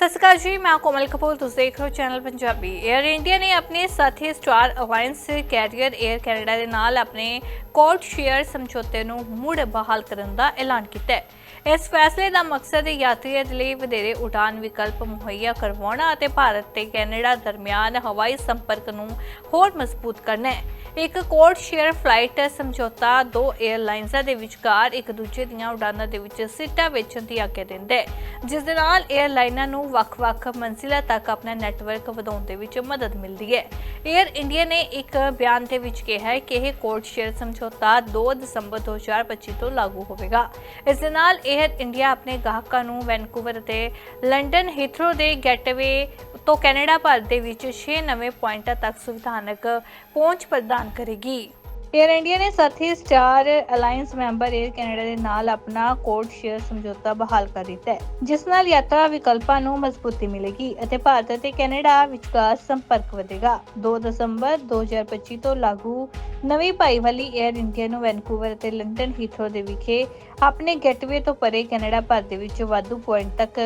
ਸਤਿ ਸ਼੍ਰੀ ਅਕਾਲ ਜੀ, ਮੈਂ ਕੋਮਲ ਕਪੂਰ, ਤੁਸੀਂ ਦੇਖ ਰਹੇ ਹੋ ਚੈਨਲ ਪੰਜਾਬੀ। 에ਅਰ ਇੰਡੀਆ ਨੇ ਆਪਣੇ ਸਾਥੀ Star Alliance carrier Air Canada ਦੇ ਨਾਲ ਆਪਣੇ ਕੋਡ ਸ਼ੇਅਰ ਸਮਝੌਤੇ ਨੂੰ ਮੁੜ ਬਹਾਲ ਕਰਨ ਦਾ ਐਲਾਨ ਕੀਤਾ ਹੈ। ਇਸ ਫੈਸਲੇ ਦਾ ਮਕਸਦ ਯਾਤਰੀਆਂ ਦੇ ਲਈ ਵਧੇਰੇ ਉਡਾਨ ਵਿਕਲਪ, ਮੁਹੱਈਆ ਕਰਵਾਉਣਾ ਅਤੇ ਭਾਰਤ ਤੇ ਕੈਨੇਡਾ ਦਰਮਿਆਨ ਹਵਾਈ ਸੰਪਰਕ ਨੂੰ ਹੋਰ ਮਜ਼ਬੂਤ ਕਰਨਾ ਹੈ। ਇੱਕ ਕੋਰਟ ਸ਼ੇਅਰ ਫਲਾਈਟ ਸਮਝੌਤਾ, ਦੋ 에ਅਰਲਾਈਨਜ਼ਾਂ ਦੇ ਵਿਚਕਾਰ ਇੱਕ ਦੂਜੇ ਦੀਆਂ ਉਡਾਨਾਂ ਦੇ ਵਿੱਚ ਸੀਟਾਂ ਵੇਚਣ ਦੀ ਆਗਿਆ ਦਿੰਦਾ ਹੈ, ਜਿਸ ਦੇ ਨਾਲ 에ਅਰਲਾਈਨਾਂ ਨੂੰ ਵੱਖ-ਵੱਖ ਮੰਜ਼ਿਲਾਂ ਤੱਕ ਆਪਣਾ ਨੈਟਵਰਕ ਵਧਾਉਣ ਦੇ ਵਿੱਚ ਮਦਦ ਮਿਲਦੀ ਹੈ। 에ਅਰ ਇੰਡੀਆ ਨੇ ਇੱਕ ਬਿਆਨ ਦੇ ਵਿੱਚ ਕਿਹਾ ਹੈ ਕਿ ਇਹ ਕੋਰਟ ਸ਼ੇਅਰ ਸਮਝੌਤਾ 2 ਦਸੰਬਰ 2025 ਤੋਂ ਲਾਗੂ ਹੋਵੇਗਾ। ਇਸ ਦੇ ਨਾਲ 에ਅਰ ਇੰਡੀਆ ਆਪਣੇ ਗਾਹਕਾਂ ਨੂੰ ਵੈਨਕੂਵਰ ਅਤੇ ਲੰਡਨ ਹੀਥਰੋ ਦੇ ਗੇਟਵੇ ਤੋਂ ਕੈਨੇਡਾ ਭਰ ਦੇ ਵਿੱਚ 6 ਨਵੇਂ ਪੁਆਇੰਟਾਂ ਤੱਕ ਸੰਵਿਧਾਨਕ ਪਹੁੰਚ ਪ੍ਰਦਾਨ ਕਰੇਗੀ। ਏਅਰ ਇੰਡੀਆ ਨੇ ਸਾਥੀ Star Alliance member Air Canada ਦੇ ਨਾਲ ਆਪਣਾ ਕੋਡ ਸ਼ੇਅਰ ਸਮਝੌਤਾ ਬਹਾਲ ਕਰ ਦਿੱਤਾ ਹੈ, ਜਿਸ ਨਾਲ ਯਾਤਰਾ ਵਿਕਲਪਾਂ ਨੂੰ ਮਜ਼ਬੂਤੀ ਮਿਲੇਗੀ ਅਤੇ ਭਾਰਤ ਅਤੇ ਕੈਨੇਡਾ ਵਿਚਕਾਰ ਸੰਪਰਕ ਵਧੇਗਾ। 2 ਦਸੰਬਰ 2025 ਤੋਂ ਲਾਗੂ ਨਵੀਂ ਭਾਈ ਵਾਲੀ ਏਅਰ ਇੰਡੀਆ ਨੂੰ ਵੈਨਕੂਵਰ ਅਤੇ ਲੰਡਨ ਹੀਥਰੋ ਦੇ ਵਿਖੇ ਆਪਣੇ ਗੇਟਵੇ ਤੋਂ ਪਰੇ ਕੈਨੇਡਾ ਭਰ ਦੇ ਵਿੱਚ ਵਾਧੂ ਪੁਆਇੰਟ ਤੱਕ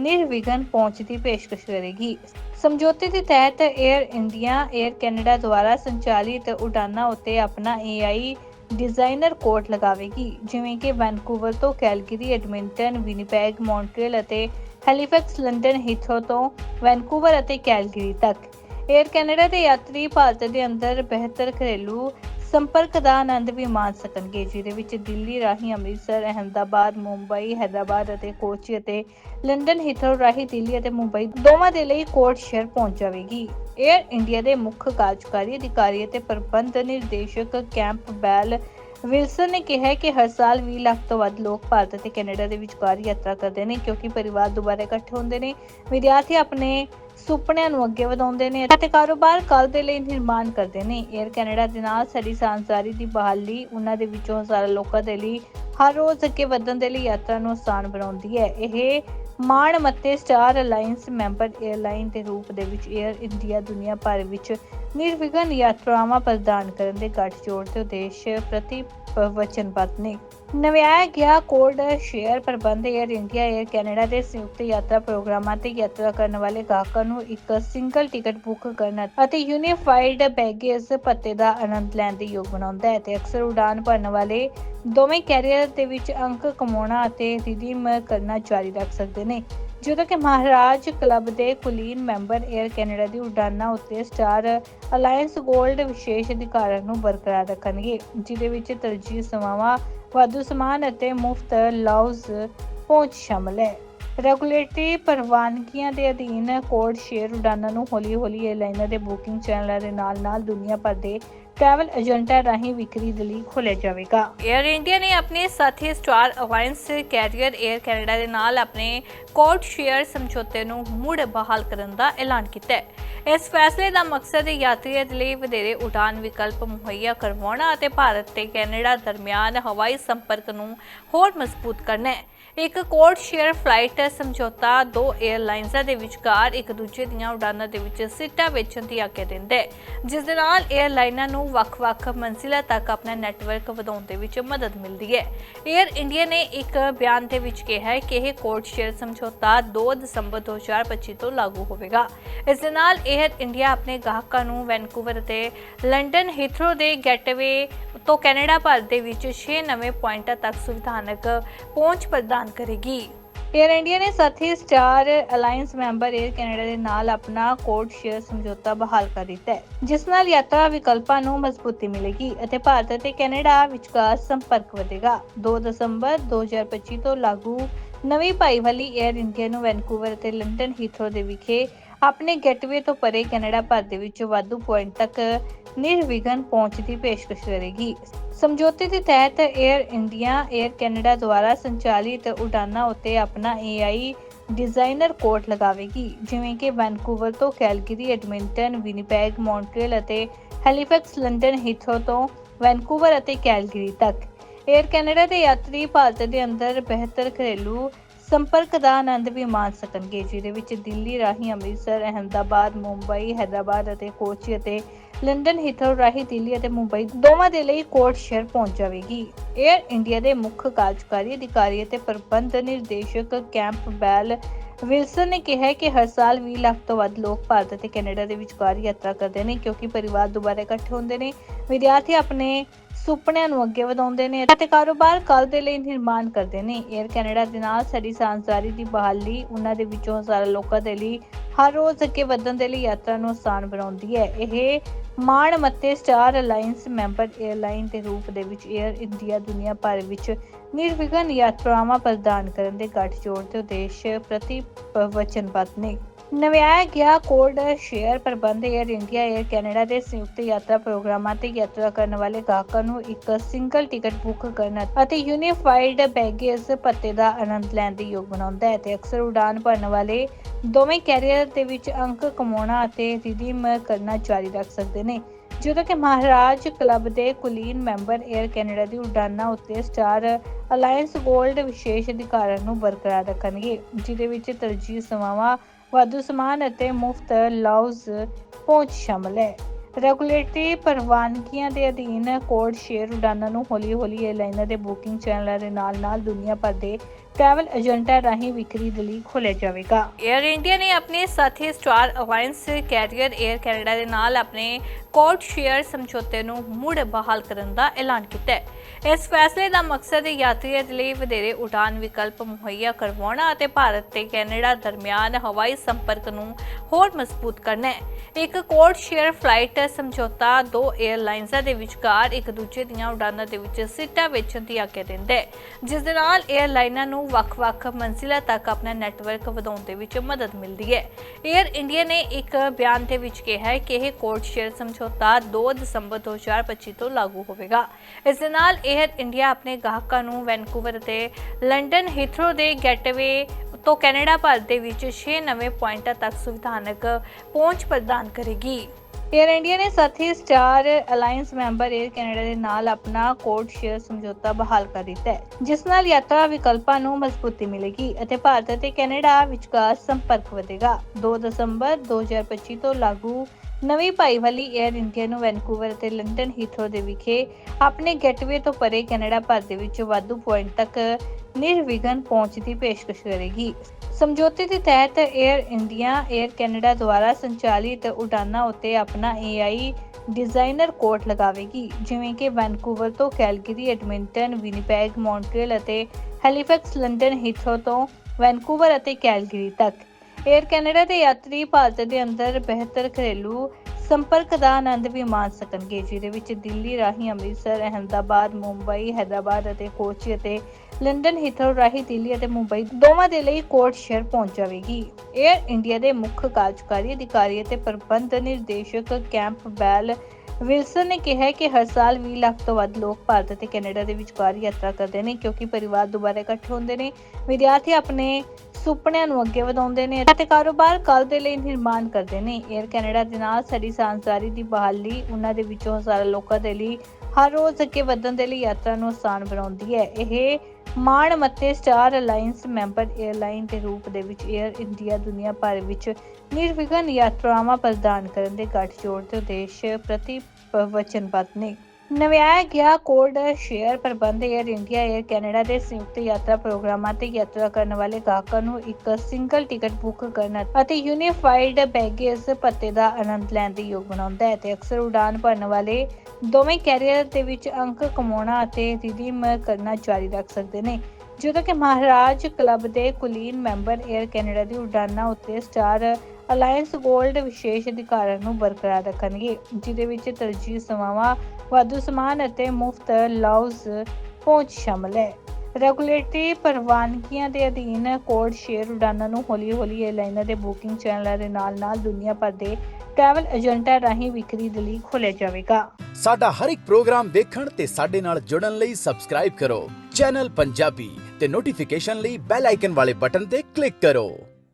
ਨਿਰਵਿਘਨ ਪਹੁੰਚ ਦੀ ਪੇਸ਼ਕਸ਼ ਕਰੇਗੀ। ਸਮਝੌਤੇ ਦੇ ਤਹਿਤ 에ਅਰ ਇੰਡੀਆ 에ਅਰ ਕੈਨੇਡਾ ਦੁਆਰਾ ਸੰਚਾਲਿਤ ਉਡਾਨਾਂ ਉੱਤੇ ਆਪਣਾ AI ਡਿਜ਼ਾਈਨਰ ਕੋਡ ਲਗਾਵੇਗੀ, ਜਿਵੇਂ ਕਿ ਵੈਨਕੂਵਰ ਤੋਂ ਕੈਲਗਰੀ, ਐਡਮਿੰਟਨ, ਵਿਨੀਪੈਗ, ਮੌਂਟਰੀਅਲ ਅਤੇ ਹੈਲੀਫੈਕਸ, ਲੰਡਨ, ਹੀਥਰੋ ਤੋਂ ਵੈਨਕੂਵਰ ਅਤੇ ਕੈਲਗਰੀ ਤੱਕ। 에ਅਰ ਕੈਨੇਡਾ ਦੇ ਯਾਤਰੀ ਭਾਰਤ ਦੇ ਅੰਦਰ ਬਿਹਤਰ ਘਰੇਲੂ ਸੰਪਰਕ ਦਾ ਆਨੰਦ ਵੀ ਮਾਣ ਸਕਣਗੇ, ਜਿਹਦੇ ਵਿੱਚ ਦਿੱਲੀ ਰਾਹੀਂ ਅੰਮ੍ਰਿਤਸਰ, ਅਹਮਦਾਬਾਦ, ਮੁੰਬਈ, ਹੈਦਰਾਬਾਦ ਅਤੇ ਕੋਚੀ ਅਤੇ ਲੰਡਨ ਹੀਥਰੋ ਰਾਹੀਂ ਦਿੱਲੀ ਅਤੇ ਮੁੰਬਈ ਦੋਵਾਂ ਦੇ ਲਈ ਕੋਡ ਸ਼ੇਅਰ ਪਹੁੰਚ ਜਾਵੇਗੀ। 에ਅਰ ਇੰਡੀਆ ਦੇ ਮੁੱਖ ਕਾਰਜਕਾਰੀ ਅਧਿਕਾਰੀ ਅਤੇ ਪ੍ਰਬੰਧ ਨਿਰਦੇਸ਼ਕ ਕੈਂਪ ਬੈਲ ਵਿਲਸਨ ਨੇ ਕਿਹਾ ਕਿ ਹਰ ਸਾਲ 20 ਲੱਖ ਤੋਂ ਵੱਧ ਲੋਕ ਭਾਰਤ ਅਤੇ ਕੈਨੇਡਾ ਦੇ ਵਿਚਕਾਰ ਯਾਤਰਾ ਕਰਦੇ ਨੇ, ਕਿਉਂਕਿ ਪਰਿਵਾਰ ਦੁਬਾਰਾ ਇਕੱਠੇ ਹੁੰਦੇ ਨੇ। ਵਿਦਿਆਰਥੀ ਆਪਣੇ ਸੁਪਨਿਆਂ ਨੂੰ ਅੱਗੇ ਵਧਾਉਂਦੇ ਨੇ ਅਤੇ ਕਾਰੋਬਾਰ ਕੱਲ ਦੇ ਲਈ ਨਿਰਮਾਣ ਕਰਦੇ ਨੇ। 에ਅਰ ਕੈਨੇਡਾ ਦੇ ਨਾਲ ਸਾਡੀ ਸਾਂਝਾਰੀ ਦੀ ਬਹਾਲੀ ਉਹਨਾਂ ਦੇ ਵਿੱਚੋਂ ਹਜ਼ਾਰਾਂ ਲੋਕਾਂ ਦੇ ਲਈ ਹਰ ਰੋਜ਼ ਅੱਗੇ ਵਧਣ ਦੇ ਲਈ ਯਾਤਰਾ ਨੂੰ ਆਸਾਨ ਬਣਾਉਂਦੀ ਹੈ। ਇਹ ਮਾਣ ਮੱਤੇ ਸਟਾਰ ਅਲਾਈਅੰਸ ਮੈਂਬਰ 에ਅਰਲਾਈਨ ਦੇ ਰੂਪ ਦੇ ਵਿੱਚ 에ਅਰ ਇੰਡੀਆ ਦੁਨੀਆ ਭਰ ਵਿੱਚ ਨਿਰਵਿਘਨ ਯਾਤਰਾਵਾਂ ਪ੍ਰਦਾਨ ਕਰਨ ਦੇ ਗੱਠਜੋੜ ਦੇ ਉਦੇਸ਼ ਪ੍ਰਤੀ ਵਚਨਬੱਧ ਨੇ। ਨਵਿਆਇਆ ਗਿਆ ਕੋਲਡ ਸ਼ੇਅਰ ਪ੍ਰਬੰਧ 에ਅਰ ਇੰਡੀਆ 에ਅਰ ਕੈਨੇਡਾ ਦੇ ਸੰਯੁਕਤ ਯਾਤਰਾ ਪ੍ਰੋਗਰਾਮਾਂ ਤੇ ਯਾਤਰਾ ਕਰਨ ਵਾਲੇ ਗਾਹਕਾਂ ਨੂੰ ਇੱਕ ਸਿੰਗਲ ਟਿਕਟ ਬੁੱਕ ਕਰਨ ਅਤੇ ਯੂਨੀਫਾਈਡ ਬੈਗੇਜ ਭੱਤੇ ਦਾ ਆਨੰਦ ਲੈਣ ਦੇ ਯੋਗ ਬਣਾਉਂਦਾ ਹੈ ਤੇ ਅਕਸਰ ਉਡਾਨ ਭਰਨ ਵਾਲੇ ਦੋਵੇਂ ਕੈਰੀਅਰ ਦੇ ਵਿੱਚ ਅੰਕ ਕਮਾਉਣਾ ਅਤੇ ਰਿਡੀਮ ਕਰਨਾ ਜਾਰੀ ਰੱਖ ਸਕਦੇ ਨੇ। ਜਦੋਂ ਕਿ ਮਹਾਰਾਜ ਕਲੱਬ ਦੇ ਕੁਲੀਨ ਮੈਂਬਰ 에ਅਰ ਕੈਨੇਡਾ ਦੀ ਉਡਾਨਾਂ ਉੱਤੇ ਸਟਾਰ ਅਲਾਈਅੰਸ 골ਡ ਵਿਸ਼ੇਸ਼ ਅਧਿਕਾਰਾਂ ਨੂੰ ਬਰਕਰਾਰ ਰੱਖਣਗੇ ਜਿਦੇ ਵਿੱਚ ਤਰਜੀਹ ਸੇਵਾਵਾਂ, ਵਾਧੂ ਸਮਾਨ ਅਤੇ ਮੁਫਤ ਲਾਉਜ ਪਹੁੰਚ ਸ਼ਾਮਲ ਹੈ। ਰੈਗੂਲੇਟਰੀ ਪਰਵਾਨਗੀਆਂ ਦੇ ਅਧੀਨ ਕੋਡ ਸ਼ੇਅਰ ਉਡਾਨਾਂ ਨੂੰ ਹੌਲੀ-ਹੌਲੀ 에ਅਰਲਾਈਨਾਂ ਦੇ ਬੁਕਿੰਗ ਚੈਨਲਾਂ ਦੇ ਨਾਲ-ਨਾਲ ਦੁਨੀਆ ਭਰ ਦੇ ਟਰੈਵਲ ਏਜੰਟਾਂ ਰਾਹੀਂ ਵਿਕਰੀ ਦੇ ਲਈ ਖੋਲ੍ਹਿਆ ਜਾਵੇਗਾ। 에ਅਰ ਇੰਡੀਆ ਨੇ ਆਪਣੇ ਸਾਥੀ Star Alliance carrier Air Canada ਦੇ ਨਾਲ ਆਪਣੇ ਕੋਡ ਸ਼ੇਅਰ ਸਮਝੌਤੇ ਨੂੰ ਮੁੜ ਬਹਾਲ ਕਰਨ ਦਾ ਐਲਾਨ ਕੀਤਾ ਹੈ। ਇਸ ਫੈਸਲੇ ਦਾ ਮਕਸਦ ਯਾਤਰੀਆਂ ਦੇ ਲਈ ਵਧੇਰੇ ਉਡਾਨ ਵਿਕਲਪ, ਮੁਹੱਈਆ ਕਰਵਾਉਣਾ ਅਤੇ ਭਾਰਤ ਤੇ ਕੈਨੇਡਾ ਦਰਮਿਆਨ ਹਵਾਈ ਸੰਪਰਕ ਨੂੰ ਹੋਰ ਮਜ਼ਬੂਤ ਕਰਨਾ ਹੈ। ਇੱਕ ਕੋਰਟ ਸ਼ੇਅਰ ਫਲਾਈਟ ਸਮਝੌਤਾ, ਦੋ 에ਅਰਲਾਈਨਜ਼ਾਂ ਦੇ ਵਿਚਕਾਰ ਇੱਕ ਦੂਜੇ ਦੀਆਂ ਉਡਾਨਾਂ ਦੇ ਵਿੱਚ ਸੀਟਾਂ ਵੇਚਣ ਦੀ ਆਗਿਆ ਦਿੰਦਾ ਹੈ। ਜਿਸ ਦੇ ਨਾਲ 에ਅਰਲਾਈਨਾਂ ਨੂੰ ਵੱਖ-ਵੱਖ ਮੰਜ਼ਿਲਾਂ ਤੱਕ ਆਪਣਾ ਨੈਟਵਰਕ ਵਧਾਉਣ ਦੇ ਵਿੱਚ ਮਦਦ ਮਿਲਦੀ ਹੈ। 에ਅਰ ਇੰਡੀਆ ਨੇ ਇੱਕ ਬਿਆਨ ਦੇ ਵਿੱਚ ਕਿਹਾ ਹੈ ਕਿ ਇਹ ਕੋਰਟ ਸ਼ੇਅਰ ਸਮਝੌਤਾ 2 ਦਸੰਬਰ 2025 ਤੋਂ ਲਾਗੂ ਹੋਵੇਗਾ। ਇਸ ਦੇ ਨਾਲ 에ਅਰ ਇੰਡੀਆ ਆਪਣੇ ਗਾਹਕਾਂ ਨੂੰ ਵੈਨਕੂਵਰ ਅਤੇ ਲੰਡਨ ਹੀਥਰੋ ਦੇ ਗੇਟਵੇ ਤੋਂ ਕੈਨੇਡਾ ਭਾਰਤ ਦੇ ਵਿੱਚ 6 ਨਵੇਂ ਪੁਆਇੰਟਾਂ ਤੱਕ ਸੁਵਿਧਾਨਕ ਪਹੁੰਚ ਪ੍ਰਦਾਨ ਪ੍ਰਦਾਨ ਕਰੇਗੀ। ਏਅਰ ਇੰਡੀਆ ਨੇ ਸਾਥੀ Star Alliance member Air Canada ਦੇ ਨਾਲ ਆਪਣਾ ਕੋਡ ਸ਼ੇਅਰ ਸਮਝੌਤਾ ਬਹਾਲ ਕਰ ਦਿੱਤਾ ਹੈ, ਜਿਸ ਨਾਲ ਯਾਤਰਾ ਵਿਕਲਪਾਂ ਨੂੰ ਮਜ਼ਬੂਤੀ ਮਿਲੇਗੀ ਅਤੇ ਭਾਰਤ ਅਤੇ ਕੈਨੇਡਾ ਵਿਚਕਾਰ ਸੰਪਰਕ ਵਧੇਗਾ। 2 ਦਸੰਬਰ 2025 ਤੋਂ ਲਾਗੂ ਨਵੀਂ ਭਾਈਵਾਲੀ ਏਅਰ ਇੰਡੀਆ ਨੂੰ ਵੈਨਕੂਵਰ ਅਤੇ ਲੰਡਨ ਹੀਥਰੋ ਦੇ ਵਿਖੇ ਆਪਣੇ ਗੇਟਵੇ ਤੋਂ ਪਰੇ ਕੈਨੇਡਾ ਭਰ ਦੇ ਵਿੱਚ ਵਾਧੂ ਪੁਆਇੰਟ ਤੱਕ ਨਿਰਵਿਘਨ ਪਹੁੰਚ ਦੀ ਪੇਸ਼ਕਸ਼ ਕਰੇਗੀ। ਸਮਝੌਤੇ ਦੇ ਤਹਿਤ 에ਅਰ ਇੰਡੀਆ 에ਅਰ ਕੈਨੇਡਾ ਦੁਆਰਾ ਸੰਚਾਲਿਤ ਉਡਾਨਾਂ ਉੱਤੇ ਆਪਣਾ AI ਡਿਜ਼ਾਈਨਰ ਕੋਟ ਲਗਾਵੇਗੀ, ਜਿਵੇਂ ਕਿ ਵੈਨਕੂਵਰ ਤੋਂ ਕੈਲਗਰੀ, ਐਡਮਿੰਟਨ, ਵਿਨੀਪੈਗ, ਮੌਂਟਰੀਅਲ ਅਤੇ ਹੈਲੀਫੈਕਸ, ਲੰਡਨ, ਹੀਥਰੋ ਤੋਂ ਵੈਨਕੂਵਰ ਅਤੇ ਕੈਲਗਰੀ ਤੱਕ। 에ਅਰ ਕੈਨੇਡਾ ਦੇ ਯਾਤਰੀ ਭਾਰਤ ਦੇ ਅੰਦਰ ਬਿਹਤਰ ਘਰੇਲੂ ਸੰਪਰਕ ਦਾ ਆਨੰਦ ਵੀ ਮਾਣ ਸਕਣਗੇ, ਜਿਹਦੇ ਵਿੱਚ ਦਿੱਲੀ ਰਾਹੀਂ ਅੰਮ੍ਰਿਤਸਰ, ਅਹਮਦਾਬਾਦ, ਮੁੰਬਈ, ਹੈਦਰਾਬਾਦ ਅਤੇ ਕੋਚੀ ਅਤੇ ਲੰਡਨ ਹੀਥਰੋ ਰਾਹੀਂ ਦਿੱਲੀ ਅਤੇ ਮੁੰਬਈ ਦੋਵਾਂ ਦੇ ਲਈ ਕੋਡ ਸ਼ੇਅਰ ਪਹੁੰਚ ਜਾਵੇਗੀ। 에ਅਰ ਇੰਡੀਆ ਦੇ ਮੁੱਖ ਕਾਰਜਕਾਰੀ ਅਧਿਕਾਰੀ ਅਤੇ ਪ੍ਰਬੰਧ ਨਿਰਦੇਸ਼ਕ ਕੈਂਪ ਬੈਲ ਵਿਲਸਨ ਨੇ ਕਿਹਾ ਕਿ ਹਰ ਸਾਲ 20 ਲੱਖ ਤੋਂ ਵੱਧ ਲੋਕ ਭਾਰਤ ਅਤੇ ਕੈਨੇਡਾ ਦੇ ਵਿਚਕਾਰ ਯਾਤਰਾ ਕਰਦੇ ਨੇ, ਕਿਉਂਕਿ ਪਰਿਵਾਰ ਦੁਬਾਰਾ ਇਕੱਠੇ ਹੁੰਦੇ ਨੇ। ਵਿਦਿਆਰਥੀ ਆਪਣੇ ਸੁਪਨਿਆਂ ਨੂੰ ਅੱਗੇ ਵਧਾਉਂਦੇ ਨੇ ਅਤੇ ਕਾਰੋਬਾਰ ਕੱਲ ਦੇ ਲਈ ਨਿਰਮਾਣ ਕਰਦੇ ਨੇ। 에ਅਰ ਕੈਨੇਡਾ ਦੇ ਨਾਲ ਸਾਡੀ ਸਾਂਝਦਾਰੀ ਦੀ ਬਹਾਲੀ ਉਹਨਾਂ ਦੇ ਵਿੱਚੋਂ ਹਜ਼ਾਰਾਂ ਲੋਕਾਂ ਦੇ ਲਈ ਹਰ ਰੋਜ਼ ਅੱਗੇ ਵਧਣ ਦੇ ਲਈ ਯਾਤਰਾ ਨੂੰ ਆਸਾਨ ਬਣਾਉਂਦੀ ਹੈ। ਇਹ ਮਾਣ ਮੱਤੇ ਸਟਾਰ ਅਲਾਈਅੰਸ ਮੈਂਬਰ 에ਅਰਲਾਈਨ ਦੇ ਰੂਪ ਦੇ ਵਿੱਚ 에ਅਰ ਇੰਡੀਆ ਦੁਨੀਆ ਭਰ ਵਿੱਚ ਨਿਰਵਿਘਨ ਯਾਤਰਾਵਾਂ ਪ੍ਰਦਾਨ ਕਰਨ ਦੇ ਗੱਠਜੋੜ ਦੇ ਉਦੇਸ਼ ਪ੍ਰਤੀ ਵਚਨਬੱਧ ਨੇ। ਨਵਿਆ ਗਿਆ ਕੋਲਡ ਸ਼ੇਅਰ ਪ੍ਰਬੰਧ ਏਅਰ ਇੰਡੀਆ ਏਅਰ ਕੈਨੇਡਾ ਦੇ ਸੰਯੁਕਤ ਯਾਤਰਾ ਪ੍ਰੋਗਰਾਮਾਂ ਤੇ ਯਾਤਰਾ ਕਰਨ ਵਾਲੇ ਗਾਹਕਾਂ ਨੂੰ ਇੱਕ ਸਿੰਗਲ ਟਿਕਟ ਬੁੱਕ ਕਰਨ ਅਤੇ ਯੂਨੀਫਾਈਡ ਬੈਗੇਜ ਪੱਤੇ ਦਾ ਆਨੰਦ ਲੈਣ ਦੇ ਯੋਗ ਬਣਾਉਂਦਾ ਹੈ ਤੇ ਅਕਸਰ ਉਡਾਨ ਭਰਨ ਵਾਲੇ ਦੋਵੇਂ ਕੈਰੀਅਰ ਦੇ ਵਿੱਚ ਅੰਕ ਕਮਾਉਣਾ ਅਤੇ ਰਿਡੀਮ ਕਰਨਾ ਜਾਰੀ ਰੱਖ ਸਕਦੇ ਨੇ। ਜਦੋਂ ਕਿ ਮਹਾਰਾਜ ਕਲੱਬ ਦੇ ਕੁਲੀਨ ਮੈਂਬਰ 에ਅਰ ਕੈਨੇਡਾ ਦੀ ਉਡਾਨਾਂ ਉੱਤੇ ਸਟਾਰ ਅਲਾਈਅੰਸ 골ਡ ਵਿਸ਼ੇਸ਼ ਅਧਿਕਾਰਾਂ ਨੂੰ ਬਰਕਰਾਰ ਰੱਖਣਗੇ ਜਿਦੇ ਵਿੱਚ ਤਰਜੀਹ ਸਮਾਵਾ ਵਾਧੂ ਸਮਾਨ ਅਤੇ ਮੁਫਤ ਲਾਊਜ਼ ਪਹੁੰਚ ਸ਼ਾਮਲ ਹੈ। ਰੈਗੂਲੇਟਰੀ ਪ੍ਰਵਾਨਗੀਆਂ ਦੇ ਅਧੀਨ ਕੋਡ ਸ਼ੇਅਰ ਉਡਾਨਾਂ ਨੂੰ ਹੌਲੀ-ਹੌਲੀ ਏਅਰਲਾਈਨਾਂ ਦੇ ਬੁਕਿੰਗ ਚੈਨਲਾਂ ਦੇ ਨਾਲ-ਨਾਲ ਦੁਨੀਆ ਭਰ ਦੇ ट्रैवल एजेंटा राही विक्री दिली खोलिया जाएगा एयर इंडिया ਨੇ ਆਪਣੇ ਸਾਥੀ Star Alliance carrier Air Canada ਦੇ ਨਾਲ ਆਪਣੇ ਕੋਡ ਸ਼ੇਅਰ ਸਮਝੌਤੇ ਨੂੰ ਮੁੜ ਬਹਾਲ ਕਰਨ ਦਾ ਐਲਾਨ ਕੀਤਾ ਹੈ। ਇਸ ਫੈਸਲੇ ਦਾ ਮਕਸਦ ਯਾਤਰੀਆਂ ਦੇ ਲਈ ਵਧੇਰੇ ਉਡਾਨ ਵਿਕਲਪ ਮੁਹੱਈਆ ਕਰਵਾਉਣਾ ਅਤੇ ਭਾਰਤ ਤੇ ਕੈਨੇਡਾ ਦਰਮਿਆਨ ਹਵਾਈ ਸੰਪਰਕ ਨੂੰ ਹੋਰ ਮਜ਼ਬੂਤ ਕਰਨਾ ਇੱਕ ਕੋਡ ਸ਼ੇਅਰ ਫਲਾਈਟ ਸਮਝੌਤਾ ਦੋ 에ਅਰਲਾਈਨਸਾਂ ਦੇ ਵਿਚਕਾਰ ਇੱਕ ਦੂਜੇ ਦੀਆਂ ਉਡਾਨਾਂ ਦੇ ਵਿੱਚ ਸੀਟਾਂ ਵੇਚਣ ਦੀ ਆਗਿਆ ਦਿੰਦਾ ਹੈ। ਜਿਸ ਦੇ ਨਾਲ 에ਅਰਲਾਈਨਾਂ ਨੂੰ ਵੱਖ-ਵੱਖ ਮੰਜ਼ਿਲਾਂ ਤੱਕ ਆਪਣਾ ਨੈਟਵਰਕ ਵਧਾਉਣ ਦੇ ਵਿੱਚ ਮਦਦ ਮਿਲਦੀ ਹੈ। 에ਅਰ ਇੰਡੀਆ ਨੇ ਇੱਕ ਬਿਆਨ ਦੇ ਵਿੱਚ ਕਿਹਾ ਹੈ ਕਿ ਇਹ ਕੋਡ ਸ਼ੇਅਰ ਸਮਝੌਤਾ 2 ਦਸੰਬਰ 2025 ਤੋਂ ਲਾਗੂ ਹੋਵੇਗਾ। ਇਸ ਦੇ ਨਾਲ 에ਅਰ ਇੰਡੀਆ ਆਪਣੇ ਗਾਹਕਾਂ ਨੂੰ ਵੈਨਕੂਵਰ ਅਤੇ ਲੰਡਨ ਹੀਥਰੋ ਦੇ ਗੇਟਵੇ ਤੋਂ ਕੈਨੇਡਾ ਭਰ ਦੇ ਵਿੱਚ 6 ਨਵੇਂ ਪੁਆਇੰਟਾਂ ਤੱਕ ਸੁਵਿਧਾਨਕ ਪਹੁੰਚ ਪ੍ਰਦਾਨ ਕਰੇਗੀ। 에ਅਰ ਇੰਡੀਆ ਨੇ ਸਾਥੀ Star Alliance member Air Canada ਦੇ ਨਾਲ ਆਪਣਾ ਕੋਡ ਸ਼ੇਅਰ ਸਮਝੌਤਾ ਬਹਾਲ ਕਰ ਦਿੱਤਾ ਹੈ, ਜਿਸ ਨਾਲ ਯਾਤਰਾ ਵਿਕਲਪਾਂ ਨੂੰ ਮਜ਼ਬੂਤੀ ਮਿਲੇਗੀ ਅਤੇ ਭਾਰਤ ਅਤੇ ਕੈਨੇਡਾ ਵਿਚਕਾਰ ਸੰਪਰਕ ਵਧੇਗਾ। 2 ਦਸੰਬਰ 2025 ਤੋਂ ਲਾਗੂ ਨਵੀਂ ਭਾਈਵਾਲੀ 에ਅਰ ਇੰਡੀਆ ਨੂੰ ਵੈਨਕੂਵਰ ਅਤੇ ਲੰਡਨ ਹੀਥਰੋ ਦੇ ਵਿਖੇ ਆਪਣੇ ਗੇਟਵੇ ਤੋਂ ਪਰੇ ਕੈਨੇਡਾ ਭਾਰਤ ਦੇ ਵਿੱਚ ਵਾਧੂ ਪੁਆਇੰਟ ਤੱਕ ਨਿਰਵਿਘਨ ਪਹੁੰਚ ਦੀ ਪੇਸ਼ਕਸ਼ ਕਰੇਗੀ। ਸਮਝੌਤੇ ਦੇ ਤਹਿਤ 에ਅਰ ਇੰਡੀਆ 에ਅਰ ਕੈਨੇਡਾ ਦੁਆਰਾ ਸੰਚਾਲਿਤ ਉਡਾਨਾਂ ਉੱਤੇ ਆਪਣਾ AI ਡਿਜ਼ਾਈਨਰ ਕੋਟ ਲਗਾਵੇਗੀ, ਜਿਵੇਂ ਕਿ ਵੈਨਕੂਵਰ ਤੋਂ ਕੈਲਗਰੀ, ਐਡਮਿੰਟਨ, ਵਿਨੀਪੈਗ, ਮੌਂਟਰੀਅਲ ਅਤੇ ਹੈਲੀਫੈਕਸ, ਲੰਡਨ, ਹਿਥਰੋ ਤੋਂ ਵੈਨਕੂਵਰ ਅਤੇ ਕੈਲਗਰੀ ਤੱਕ। 에ਅਰ ਕੈਨੇਡਾ ਦੇ ਯਾਤਰੀ ਭਾਰਤ ਦੇ ਅੰਦਰ ਬਿਹਤਰ ਘਰੇਲੂ ਸੰਪਰਕ ਦਾ ਆਨੰਦ ਵੀ ਮਾਣ ਸਕਣਗੇ, ਜਿਹਦੇ ਵਿੱਚ ਦਿੱਲੀ ਰਾਹੀਂ ਅੰਮ੍ਰਿਤਸਰ, ਅਹਮਦਾਬਾਦ, ਮੁੰਬਈ ਹైదరాబాద్ ਅਤੇ ਕੋਚੀ ਅਤੇ ਲੰਡਨ ਹੀਥਰੋ ਰਾਹੀਂ ਦਿੱਲੀ ਅਤੇ ਮੁੰਬਈ ਦੋਵਾਂ ਦੇ ਲਈ ਕੋਡ ਸ਼ੇਅਰ ਪਹੁੰਚ ਜਾਵੇਗੀ। 에ਅਰ ਇੰਡੀਆ ਦੇ ਮੁੱਖ ਕਾਰਜਕਾਰੀ ਅਧਿਕਾਰੀ ਅਤੇ ਪ੍ਰਬੰਧ ਨਿਰਦੇਸ਼ਕ ਕੈਂਪ ਬੈਲ ਵਿਲਸਨ ਨੇ ਕਿਹਾ ਕਿ ਹਰ ਸਾਲ 20 ਲੱਖ ਤੋਂ ਵੱਧ ਲੋਕ ਭਾਰਤ ਅਤੇ ਕੈਨੇਡਾ ਦੇ ਵਿਚਕਾਰ ਯਾਤਰਾ ਕਰਦੇ ਨੇ ਕਿਉਂਕਿ ਪਰਿਵਾਰ ਦੁਬਾਰਾ ਇਕੱਠੇ ਹੁੰਦੇ ਨੇ, ਵਿਦਿਆਰਥੀ ਆਪਣੇ ਸੁਪਨਿਆਂ ਨੂੰ ਅੱਗੇ ਵਧਾਉਂਦੇ ਨੇ ਅਤੇ ਕਾਰੋਬਾਰ ਕੱਲ ਦੇ ਲਈ ਨਿਰਮਾਣ ਕਰਦੇ ਨੇ। 에ਅਰ ਕੈਨੇਡਾ ਦੇ ਨਾਲ ਸਾਡੀ ਸਾਂਝਦਾਰੀ ਦੀ ਬਹਾਲੀ ਉਹਨਾਂ ਦੇ ਵਿੱਚੋਂ ਹਜ਼ਾਰਾਂ ਲੋਕਾਂ ਦੇ ਲਈ ਹਰ ਰੋਜ਼ ਅੱਗੇ ਵਧਣ ਦੇ ਲਈ ਯਾਤਰਾ ਨੂੰ ਆਸਾਨ ਬਣਾਉਂਦੀ ਹੈ। ਇਹ ਮਾਣ ਮੱਤੇ ਸਟਾਰ ਅਲਾਈਅੰਸ ਮੈਂਬਰ 에ਅਰਲਾਈਨ ਦੇ ਰੂਪ ਦੇ ਵਿੱਚ 에ਅਰ ਇੰਡੀਆ ਦੁਨੀਆ ਭਰ ਵਿੱਚ ਨਿਰਵਿਘਨ ਯਾਤਰਾਵਾਂ ਪ੍ਰਦਾਨ ਕਰਨ ਦੇ ਗੱਠਜੋੜ ਦੇ ਉਦੇਸ਼ ਪ੍ਰਤੀ ਵਚਨਬੱਧ ਨੇ। ਨਵਿਆਇਆ ਗਿਆ ਕੋਲਡ ਸ਼ੇਅਰ ਪ੍ਰਬੰਧ 에ਅਰ ਇੰਡੀਆ 에ਅਰ ਕੈਨੇਡਾ ਦੇ ਸੰਯੁਕਤ ਯਾਤਰਾ ਪ੍ਰੋਗਰਾਮਾਂ ਤੇ ਯਾਤਰਾ ਕਰਨ ਵਾਲੇ ਗਾਹਕਾਂ ਨੂੰ ਇੱਕ ਸਿੰਗਲ ਟਿਕਟ ਬੁੱਕ ਕਰਨ ਅਤੇ ਯੂਨੀਫਾਈਡ ਬੈਗੇਜ ਪੱਤੇ ਦਾ ਆਨੰਦ ਲੈਣ ਦੇ ਯੋਗ ਬਣਾਉਂਦਾ ਹੈ ਤੇ ਅਕਸਰ ਉਡਾਨ ਭਰਨ ਵਾਲੇ ਦੋਵੇਂ ਕੈਰੀਅਰ ਦੇ ਵਿੱਚ ਅੰਕ ਕਮਾਉਣਾ ਅਤੇ ਰਿਡੀਮ ਕਰਨਾ ਜਾਰੀ ਰੱਖ ਸਕਦੇ ਨੇ। ਜਦੋਂ ਕਿ ਮਹਾਰਾਜ ਕਲੱਬ ਦੇ ਕੁਲੀਨ ਮੈਂਬਰ 에ਅਰ ਕੈਨੇਡਾ ਦੀ ਉਡਾਨਾਂ ਉੱਤੇ ਸਟਾਰ ਅਲਾਈਅੰਸ 골ਡ ਵਿਸ਼ੇਸ਼ ਅਧਿਕਾਰਾਂ ਨੂੰ ਬਰਕਰਾਰ ਰੱਖਣਗੇ ਜਿਦੇ ਵਿੱਚ ਤਰਜੀਹ ਸੇਵਾਵਾਂ, ਵਾਧੂ ਸਮਾਨ ਅਤੇ ਮੁਫਤ ਲਾਊਜ਼ ਪਹੁੰਚ ਸ਼ਾਮਲ ਹੈ। ਰੈਗੂਲੇਟਰੀ ਪ੍ਰਵਾਨਗੀਆਂ ਦੇ ਅਧੀਨ ਕੋਡ ਸ਼ੇਅਰ ਉਡਾਨਾਂ ਨੂੰ ਹੌਲੀ-ਹੌਲੀ 에ਅਰਲਾਈਨਾਂ ਦੇ ਬੁਕਿੰਗ ਚੈਨਲਾਂ ਦੇ ਨਾਲ-ਨਾਲ ਦੁਨੀਆ ਭਰ ਦੇ ਟਰੈਵਲ ਏਜੰਟਾਂ ਰਾਹੀਂ ਵਿਕਰੀ ਦੇ ਲਈ ਖੋਲ੍ਹਿਆ ਜਾਵੇਗਾ। ਸਾਡਾ ਹਰ ਇੱਕ ਪ੍ਰੋਗਰਾਮ ਦੇਖਣ ਤੇ ਸਾਡੇ ਨਾਲ ਜੁੜਨ ਲਈ ਸਬਸਕ੍ਰਾਈਬ ਕਰੋ। ਚੈਨਲ ਪੰਜਾਬੀ ਤੇ ਨੋਟੀਫਿਕੇਸ਼ਨ ਲਈ ਬੈਲ ਆਈਕਨ ਵਾਲੇ ਬਟਨ ਤੇ ਕਲਿੱਕ ਕਰੋ।